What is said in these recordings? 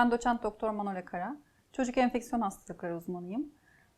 Ben doçent doktor Manole Kara. Çocuk enfeksiyon hastalıkları uzmanıyım.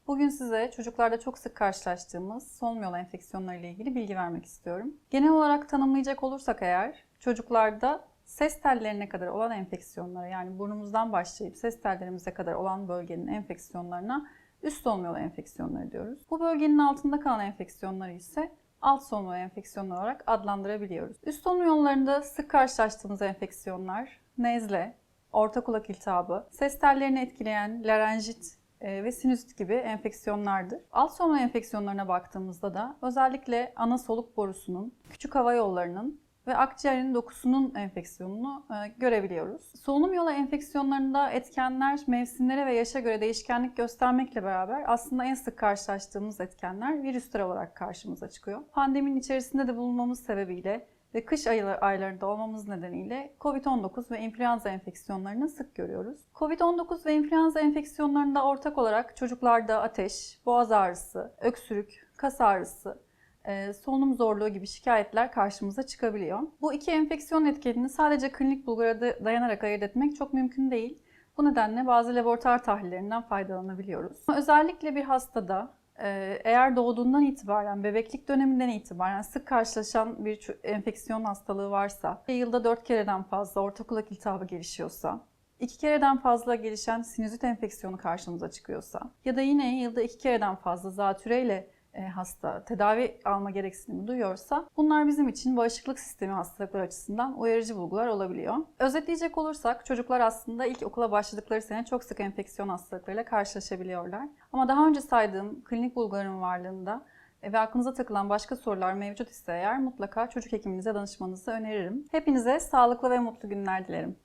Bugün size çocuklarda çok sık karşılaştığımız solunum yolu enfeksiyonları ile ilgili bilgi vermek istiyorum. Genel olarak tanımlayacak olursak eğer çocuklarda ses tellerine kadar olan enfeksiyonlara yani burnumuzdan başlayıp ses tellerimize kadar olan bölgenin enfeksiyonlarına üst solunum yolu enfeksiyonları diyoruz. Bu bölgenin altında kalan enfeksiyonları ise alt solunum yolu enfeksiyonları olarak adlandırabiliyoruz. Üst solunum yollarında sık karşılaştığımız enfeksiyonlar nezle, orta kulak iltihabı, ses tellerini etkileyen larenjit e, ve sinüzit gibi enfeksiyonlardır. Alt solunum enfeksiyonlarına baktığımızda da özellikle ana soluk borusunun, küçük hava yollarının ve akciğerin dokusunun enfeksiyonunu e, görebiliyoruz. Solunum yolu enfeksiyonlarında etkenler mevsimlere ve yaşa göre değişkenlik göstermekle beraber aslında en sık karşılaştığımız etkenler virüsler olarak karşımıza çıkıyor. Pandeminin içerisinde de bulunmamız sebebiyle ve kış aylarında olmamız nedeniyle COVID-19 ve influenza enfeksiyonlarını sık görüyoruz. COVID-19 ve influenza enfeksiyonlarında ortak olarak çocuklarda ateş, boğaz ağrısı, öksürük, kas ağrısı, e, solunum zorluğu gibi şikayetler karşımıza çıkabiliyor. Bu iki enfeksiyon etkenini sadece klinik bulgulara da- dayanarak ayırt etmek çok mümkün değil. Bu nedenle bazı laboratuvar tahlillerinden faydalanabiliyoruz. Özellikle bir hastada eğer doğduğundan itibaren, bebeklik döneminden itibaren sık karşılaşan bir enfeksiyon hastalığı varsa, yılda 4 kereden fazla orta kulak iltihabı gelişiyorsa, iki kereden fazla gelişen sinüzit enfeksiyonu karşımıza çıkıyorsa ya da yine yılda iki kereden fazla zatüreyle hasta tedavi alma gereksinimi duyuyorsa bunlar bizim için bağışıklık sistemi hastalıkları açısından uyarıcı bulgular olabiliyor. Özetleyecek olursak çocuklar aslında ilk okula başladıkları sene çok sık enfeksiyon hastalıklarıyla karşılaşabiliyorlar. Ama daha önce saydığım klinik bulguların varlığında e, ve aklınıza takılan başka sorular mevcut ise eğer mutlaka çocuk hekiminize danışmanızı öneririm. Hepinize sağlıklı ve mutlu günler dilerim.